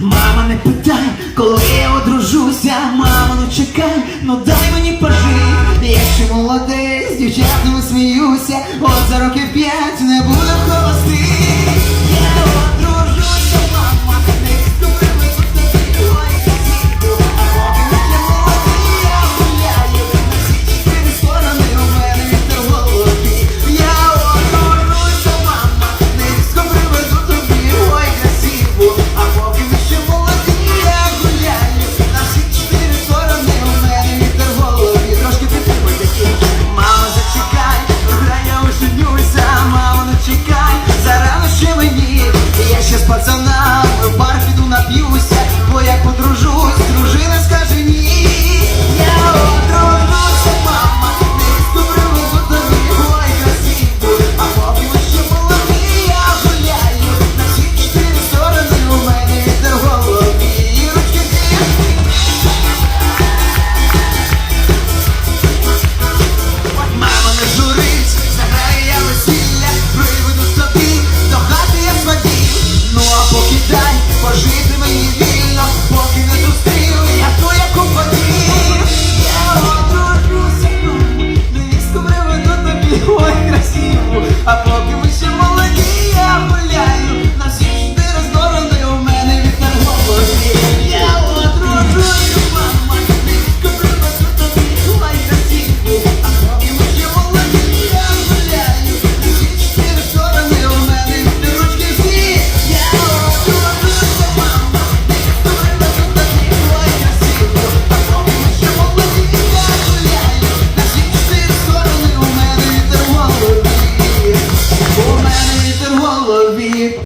Мама не питай, коли я одружуся, мама, ну чекай, ну дай мені пожити. Я ще молодий, з дівчатами сміюся, от за років п'ять не. пацана. Жити мені